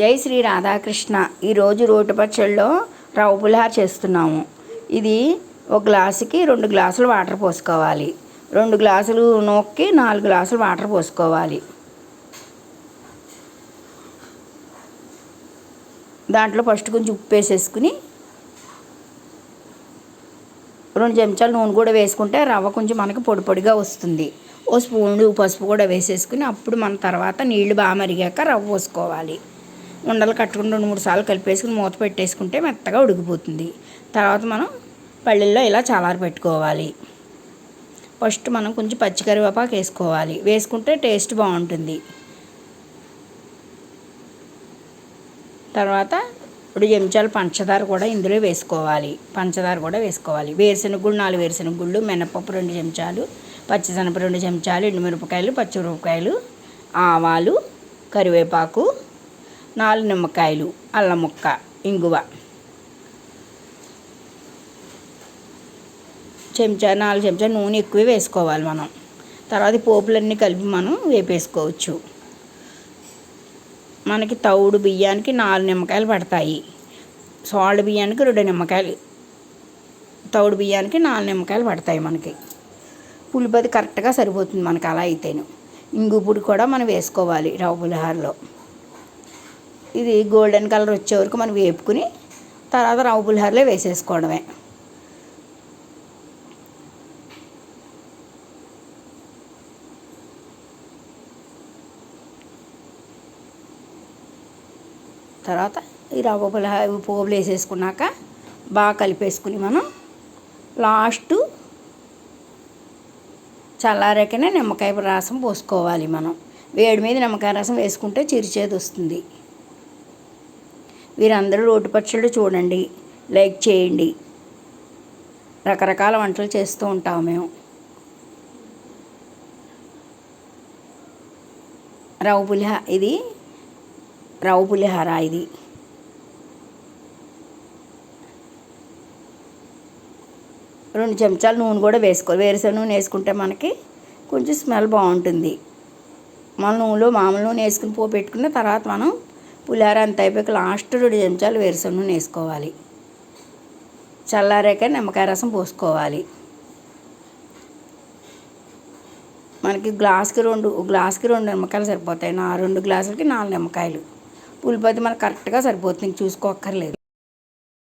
జై శ్రీ రాధాకృష్ణ. ఈరోజు రోటి పచ్చడిలో రవ్వ పులిహార చేస్తున్నాము. ఇది ఒక గ్లాసుకి రెండు గ్లాసులు వాటర్ పోసుకోవాలి. రెండు గ్లాసులు నూక్కి నాలుగు గ్లాసులు వాటర్ పోసుకోవాలి. దాంట్లో ఫస్ట్ కొంచెం ఉప్పు వేసేసుకుని రెండు చెంచాలు నూనె కూడా వేసుకుంటే రవ్వ కొంచెం మనకి పొడి పొడిగా వస్తుంది. ఓ స్పూన్ పసుపు కూడా వేసేసుకుని అప్పుడు మన తర్వాత నీళ్ళు బాగా మరిగాక రవ్వ పోసుకోవాలి. ఉండలు కట్టుకుని రెండు మూడు సార్లు కలిపేసుకుని మూత పెట్టేసుకుంటే మెత్తగా ఉడికిపోతుంది. తర్వాత మనం పళ్ళల్లో ఇలా చల్లారి పెట్టుకోవాలి. ఫస్ట్ మనం కొంచెం పచ్చికరివేపాకు వేసుకోవాలి. వేసుకుంటే టేస్ట్ బాగుంటుంది. తర్వాత ఇప్పుడు చెంచాలు పంచదార కూడా ఇందులో వేసుకోవాలి. పంచదార కూడా వేసుకోవాలి. వేరుశనగ గుళ్ళు నాలుగు వేరుశనగ గుళ్ళు మినపప్పు రెండు చెంచాలు పచ్చిశనగ రెండు చెంచాలు ఎండుమిరపకాయలు పచ్చిమిరపకాయలు ఆవాలు కరివేపాకు నాలుగు నిమ్మకాయలు అల్లం ముక్క ఇంగువ. చెంచా నాలుగు చెంచా నూనె ఎక్కువ వేసుకోవాలి మనం. తర్వాత పోపులన్నీ కలిపి మనం వేపేసుకోవచ్చు. మనకి తౌడు బియ్యానికి నాలుగు నిమ్మకాయలు పడతాయి. సాల్ట్ బియ్యానికి రెండు నిమ్మకాయలు తౌడు బియ్యానికి నాలుగు నిమ్మకాయలు పడతాయి మనకి. పులిపది కరెక్ట్గా సరిపోతుంది మనకి అలా అయితేను. ఇంగు పొడి కూడా మనం వేసుకోవాలి రవ్వ పులిహారలో. ఇది గోల్డెన్ కలర్ వచ్చే వరకు మనం వేపుకుని తర్వాత రవ్వ పులిహోరలో వేసేసుకోవడమే. తర్వాత ఈ రవ్వ పులిహోర పోగులు వేసేసుకున్నాక బాగా కలిపేసుకుని మనం లాస్ట్ చల్లారాకనే నిమ్మకాయ రసం పోసుకోవాలి మనం. వేడి మీద నిమ్మకాయ రసం వేసుకుంటే చిరిచేది వస్తుంది. వీరందరూ రోటి పచ్చళ్ళు చూడండి లైక్ చేయండి. రకరకాల వంటలు చేస్తూ ఉంటాము మేము. రవ్వ పులిహ ఇది. రవ్వ పులిహార ఇది. రెండు చెంచాలు నూనె కూడా వేసుకో వేరుశెనగ నూనె వేసుకుంటే మనకి కొంచెం స్మెల్ బాగుంటుంది. మన నూనెలో మామూలు నూనె వేసుకుని పో పెట్టుకున్న తర్వాత మనం పులిహోర అంత అయిపోయాక లాస్ట్ రెండు చెంచాలు వేరుశనగ నూనె వేసుకోవాలి. చల్లారాక నిమ్మకాయ రసం పోసుకోవాలి. మనకి గ్లాస్కి రెండు గ్లాస్కి రెండు నిమ్మకాయలు సరిపోతాయి. నా రెండు గ్లాసులకి నాలుగు నిమ్మకాయలు. పులిపతి మనకు కరెక్ట్గా సరిపోతుంది. చూసుకోక్కర్లేదు.